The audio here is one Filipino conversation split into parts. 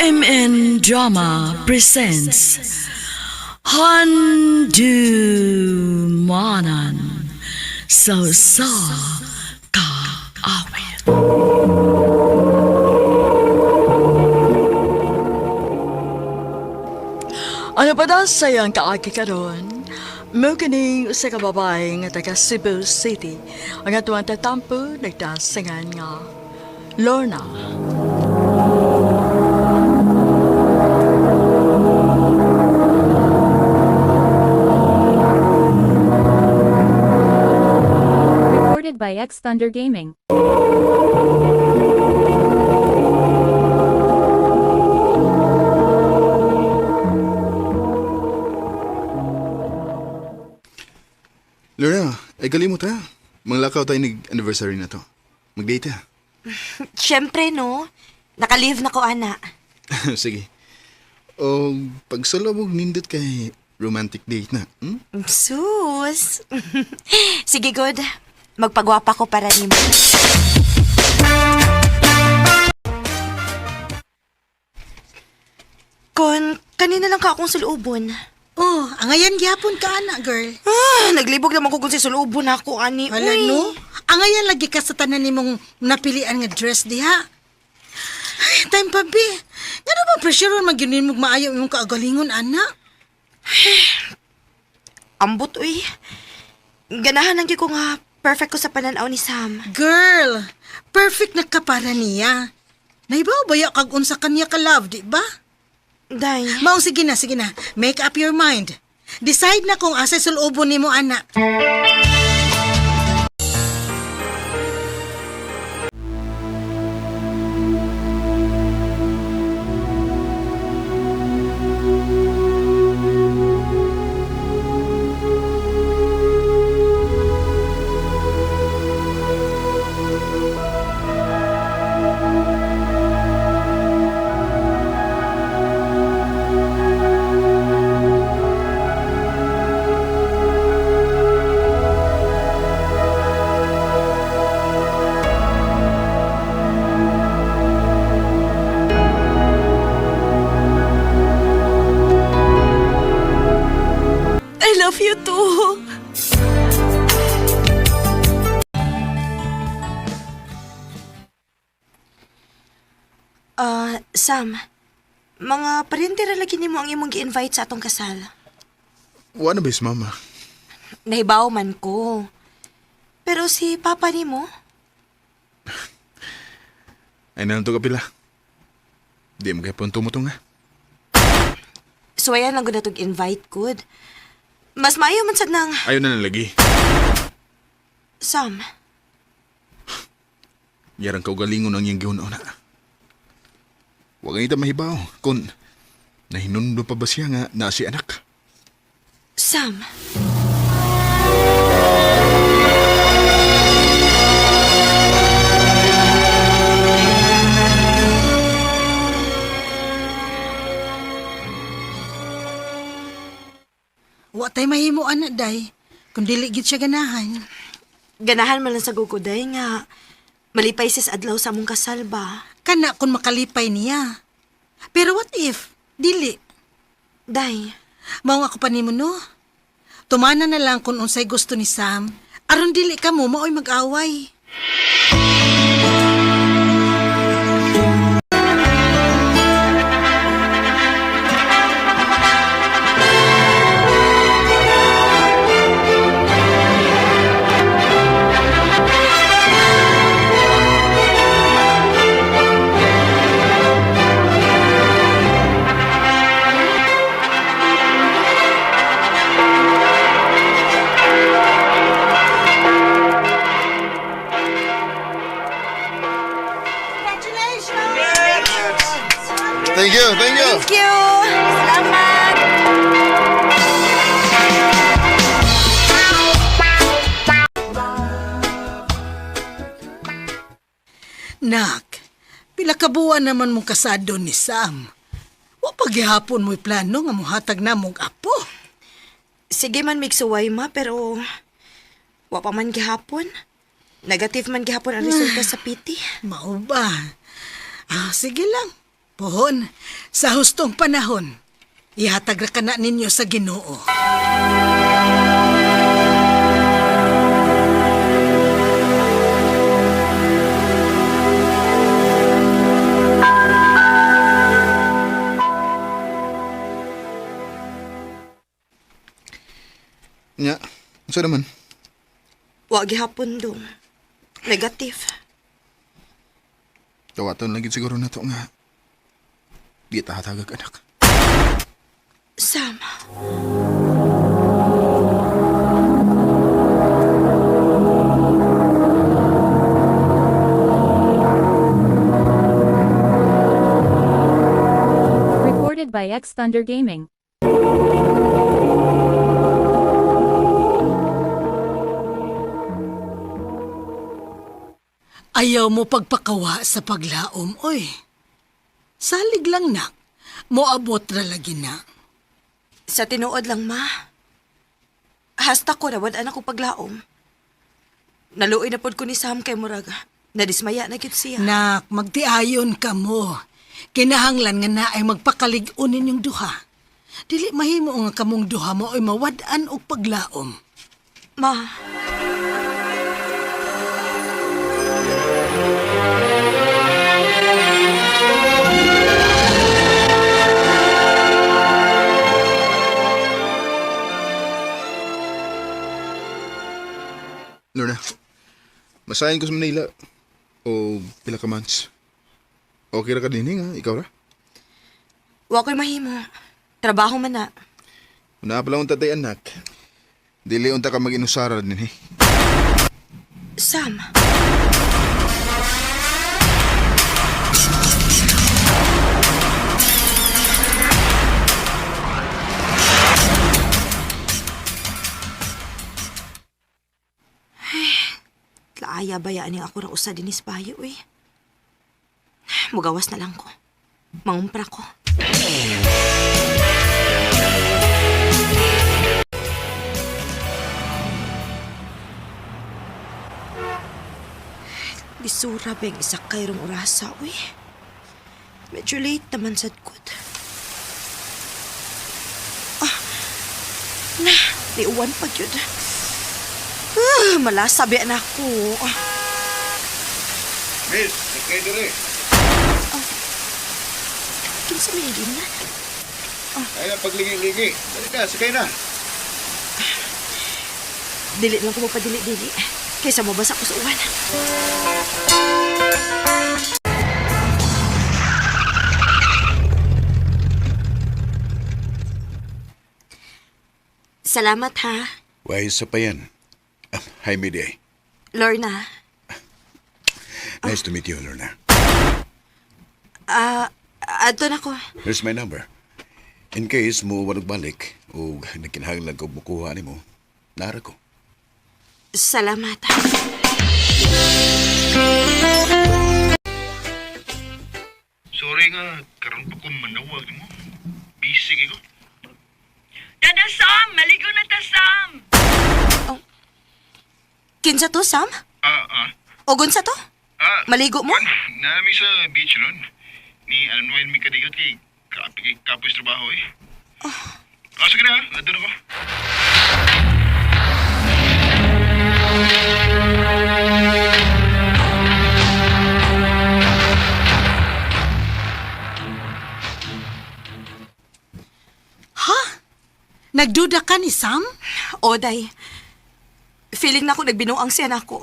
RMN Drama presents Handu Manan So Sa Ka Awit Ano pa daw sayang kaagi karon? Mo kini sa kababae nga taga Cebu City ang atuang tatampo nagdasingan nga Lorna. Recorded by X Thunder Gaming. Laura, ay kalimot ha. Manglakaw tayo nag-anniversary na to. Mag-date ha. Siyempre, no? Naka-leave na ko, ana. Sige. O pagsalabog nindot kay romantic date na. Hmm? Sus! Sige, good. Magpagwapa ko para ni mo. Kon, kanina lang ka akong sulubon. Oh, angayan gyapon ka ana, girl. Ah, naglibog naman ko kung si sulubon ako, ani. Wala Uy. no? Angayan lagi ka sa tanan nimong napilian nga dress diha. Ay, time pa bi. Ngano ba pressure man gyud mo maayo imong kaagalingon ana? Ambot, uy. Ganahan lang ko nga perfect ko sa pananaw ni Sam. Girl, perfect na ka para niya. Naibaw ba kag unsa kanya ka love, di ba? Day. Maong sige na, sige na. Make up your mind. Decide na kung asa sulubon nimo ana. I Ah, Sam. Mga parentira lagi nimo ang imong gi-invite sa atong kasal. Wala ba mama? Nahibaw man ko. Pero si papa nimo, Ay nanto ka pila. Di mo kaya punto mo to nga. suwayan lang gud natong invite good. Mas maayo man sad nang Ayaw na nalagi. Sam. Yarang kaugalingon ang iyang gihunaw na. Huwag ang ita mahibaw. Kung nahinundo pa ba siya nga na si anak? Sam. Wa tay mahimo ana day. Kung dili gid siya ganahan. Ganahan man lang sa guguday nga malipay sis adlaw sa among kasal ba. Kana kung makalipay niya. Pero what if? Dili. Day. Mao ako pa nimo no. Tumana na lang kung unsay gusto ni Sam. Aron dili ka mo maoy mag-away. Thank you, thank you. Thank you. Salamat. Nak, pila ka buwan naman mong kasado ni Sam. Wa paghihapon mo'y plano nga muhatag na mong apo. Sige man migsuway ma pero wa pa man gihapon. Negative man gihapon ang resulta sa piti. Mao ba? Ah, sige lang. Pohon, sa hustong panahon, ihatag ra ka na ninyo sa ginoo. Nya, unsa naman? Wa gihapon dong. Negative. Tawaton lagi siguro na to nga. Di ta hatagag anak. Sam, Recorded by X Thunder Gaming. Ayaw mo pagpakawa sa paglaom, oy. Salig lang nak, moabot ra lagi na. sa tinuod lang ma. Hasta ko rawad anak ko paglaom. Naluoy na pod ko ni Sam kay Muraga. Nadismaya na gid siya. Nak, magtiayon ka mo. Kinahanglan nga na ay magpakalig-unin yung duha. Dili mahimo nga kamong duha mo ay mawad-an og paglaom. Ma, Lorna, masahin ko sa Manila. O pila ka months. Okay ra ka din nga, ikaw ra? wa ko'y mahimo. Trabaho man na. Una pa lang ang tatay anak. Dili unta ka mag-inusara din eh. Sam, Laaya bayaan niya ako ra usa dinis bayo eh. Mugawas na lang ko. Mangumpra ko. Bisura bang isa kayrong orasa, uy. Medyo late naman sad good. Ah, na, liuwan pa yun. Ah, malasabi na ako. Ah, Miss, sakay dire. kinsa may hindi na. Ay na pagligi-ligi. Dali ka, sakay na. Dili lang ko mapadili-dili. Kaysa mabasa ko sa uwan. Salamat ha, Why, isa pa yan. Hi, Miday. Lorna. Nice to meet you, Lorna. Ah, ato na ko. Here's my number. In case mo walog balik o nagkinahanglan ko bukuha ni mo, nara ko. Salamat. Sorry nga, karon pa ko manawag mo. Busy ko. Dada Sam, maligo na ta Sam. Kinsa to, Sam? Ah, ah. Ogon sa to? Ah, Maligo mo? Nami sa beach ron. Ni Anwine mi kadigat kay kapi kay kapos trabaho eh. Ah, sige na, nandun ako. Nagduda ka ni Sam? Oday. Feeling na ako nagbinuang siya na ako.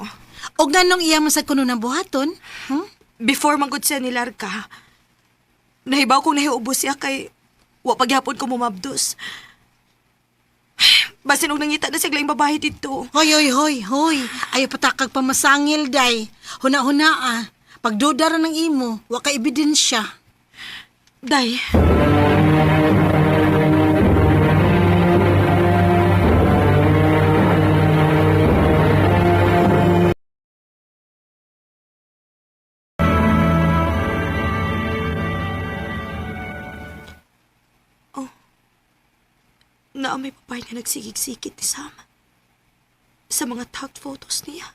O ganong iya mo sa kuno ng buhaton? Hmm? Before manggod siya ni Larka, nahibaw kong nahiubos siya kay wa pagyapon ko mumabdos. Basin og nangita na siya laing babae dito. Hoy, hoy, hoy, hoy. Ayaw patakag pamasangil, day. Huna-huna ah. Pagduda ng imo, wa ka ebidensya. Day, Oh. Na may babae na nagsigig-sigit ni Sam. Sa mga tagged photos niya.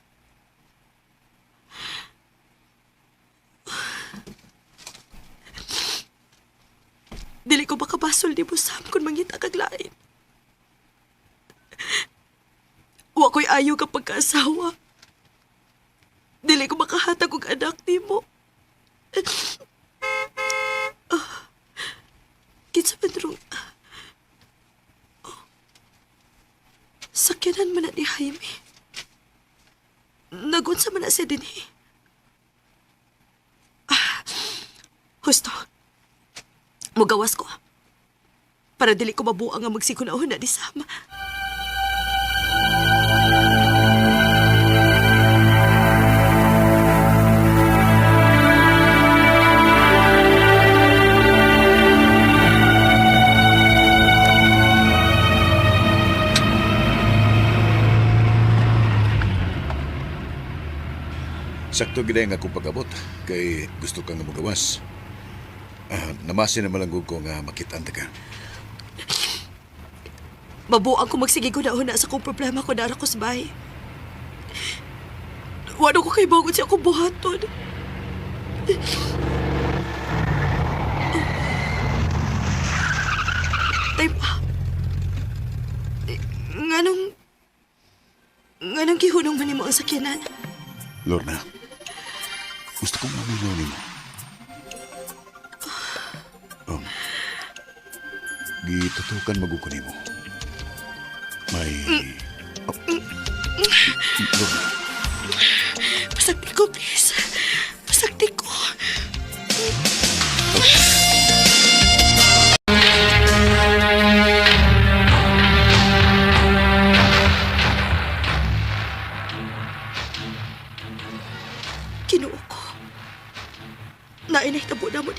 Dili ko makabasol di mo Sam kung mangita kag lain. Wa ko'y ayaw ka pagkaasawa. Dili ko makahatag og anak ni mo. Ah, Kinsa man rong... Oh. Sakyanan man na ni Jaime. Nagunsa man na siya din eh. Ah, Husto. Mugawas ko. Para dili ko mabuang nga magsikunahon na ni Sama. Sakto gid nga akong pag-abot kay gusto kang magawas. Ah, namasin naman lang gud ko nga makitaan ta ka. Mabuang ko magsigigunahon na sa kong problema ko dara ko sa bahay. Wano ko kay bangon siya akong buhaton. Tay pa. Nganong... Nganong gihunong man mo ang sakyanan? Lorna, gusto kong maminaw nimo. Um, gitutukan maguko nimo. May... Oh, Lorna, Pasakti ko, please. Pasakti ko. Kinuo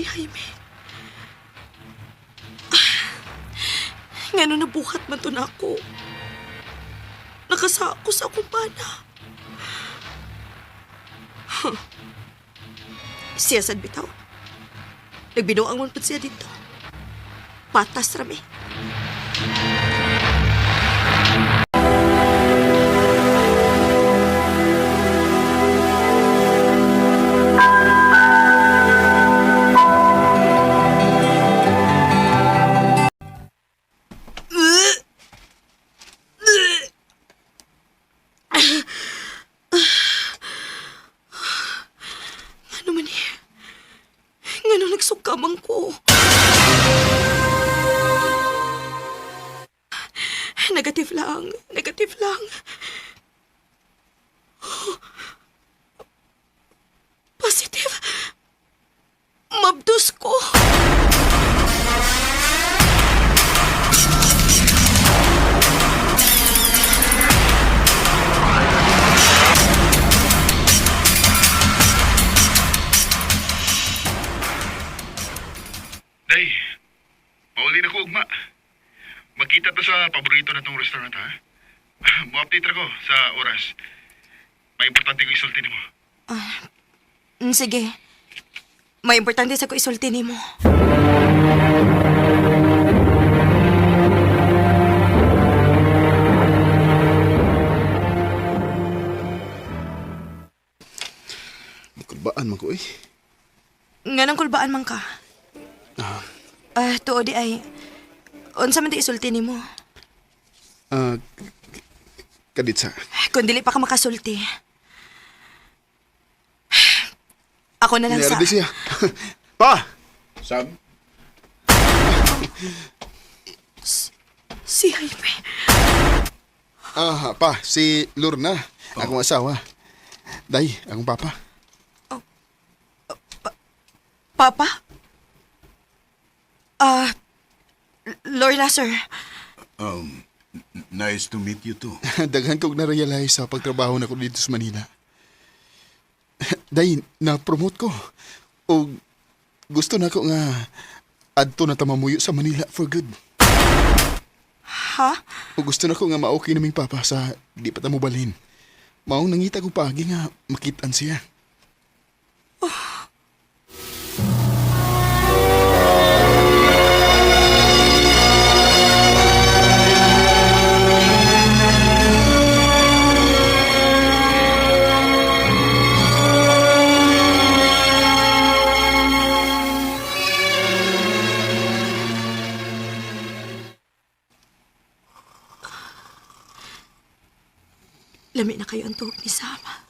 ni Jaime. Ah, na buhat man to na ako. Nakasako sa akong pana. Siya sad bitaw. Nagbinuang man pud siya dito. Patas rami. Ngano nagsukamang ko? Negative lang. Negative lang. Mauli na ko ugma. Magkita ta sa paborito na tong restaurant ha. Mo-update ra ko sa oras. May importante ko isulti nimo. Mm, Sige. May importante sa ko isulti ni mo. Kulbaan man ko eh. Nga nang kulbaan man ka. Ah, tuo di ay. Unsa man di isulti ni mo? Ah, kadit sa. Kung dili pa ka makasulti. Ako na lang sa... Nangyari di siya. pa! Sam, Si Jaime. Ah, pa, si Lorna, akong asawa. Day, akong papa. Papa? Ah, Lorna, sir. um, nice to meet you too. Daghan kong na-realize sa pagtrabaho na ko dito sa Manila. Day, na-promote ko. O gusto na ko nga adto na tamamuyo sa Manila for good. Ha? O gusto na ko nga ma-okay naming papa sa di pa tamo balhin. Maong nangita ko pagi nga makitaan siya. Lami na kayo ang tuhog ni Sama.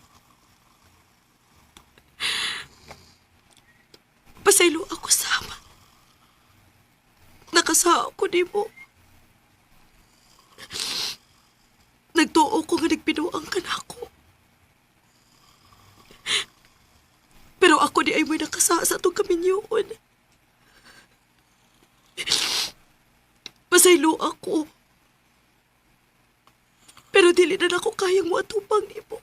Pasaylo ako, Sama. Nakasao ko ni mo. Nagtuo ko nga nagpinuang ka na ako. Pero ako di ay may nakasa sa itong kaminyoon. Pasaylo ako. Pero dili na ako kayang matupang nimo.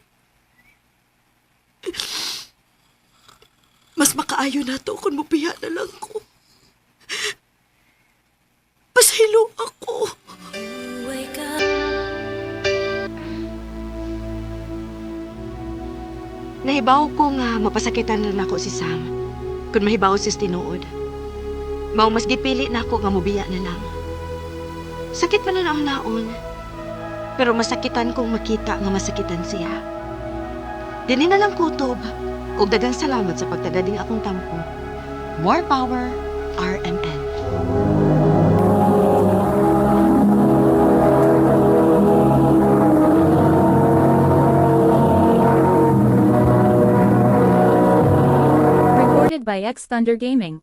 Mas makaayo na to kung mupiya na lang ko. Pasaylo ako. Nahibaw ko nga mapasakitan na ako si Sam. Kung mahibaw si tinuod. Mao mas gipili na ako nga mubiya na lang. Sakit man na ang naon. Pero masakitan kong makita nga masakitan siya. Dini na lang kutob. Ug dagang salamat sa pagtadading akong tampo. More power, RMN. Recorded by X Thunder Gaming.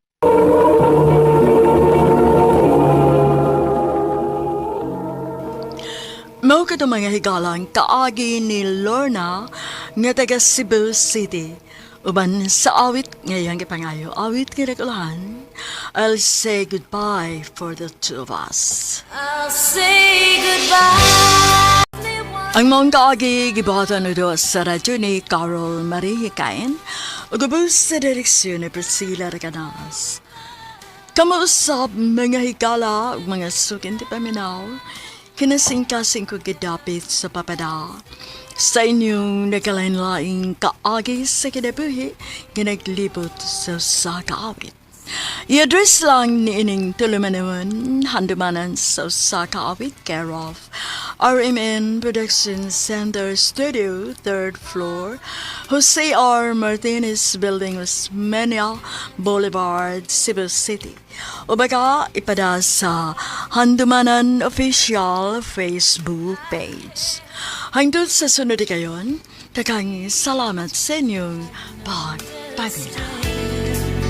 Mao ka mga higalang kaagi ni Lorna nga taga Cebu City. Uban sa awit ngayang gipangayo, awit nga regulahan. I'll say goodbye for the two of us. Ang mga kaagi gibatan do sa radyo ni Carol Marie Hikain o gabos sa direksyon ni Priscilla Reganas. Kamuusap mga higala ug mga sukin ti paminaw, kinasing-kasing ko gidapit sa papada. Sa inyong nagalain-laing kaagi sa kinabuhi, ginaglibot sa sa kaawit. I-address lang ni ining tulumanuan, handumanan sa sa kaawit care of RMN Production Center Studio, third floor, Jose R. Martinez Building, Osmeña Boulevard, Cebu City. O baka ipada sa Handumanan Official Facebook page. Hangtod sa sunod kayon, kakang salamat sa inyong pagpabila.